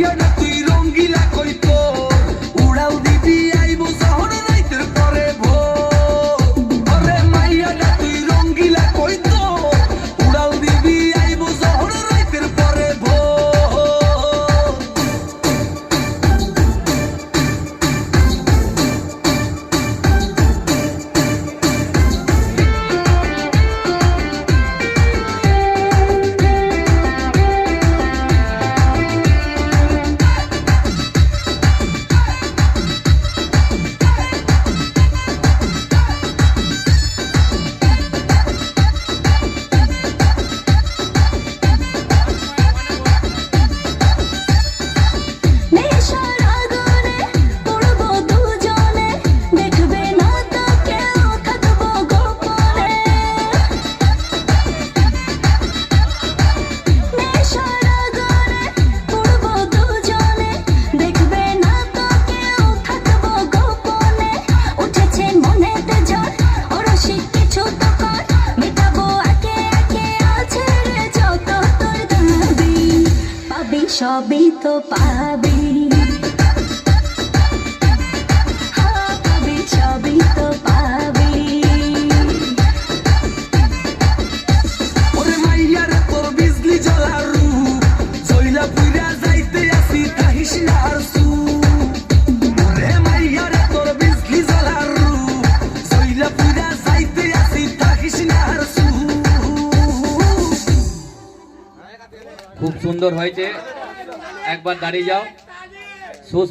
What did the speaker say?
You're not তবেই তো পাবি। পাবি সবই তো পাবি। ওরে মাইয়ার তোর বিজলি জ্বলার রূপ। যাইতে আসি কাহিস না আর সু ওরে মাইয়ার তোর বিজলি জ্বলার রূপ। জইলা পুইরা খুব সুন্দর হয়েছে। একবার দাঁড়িয়ে যাও।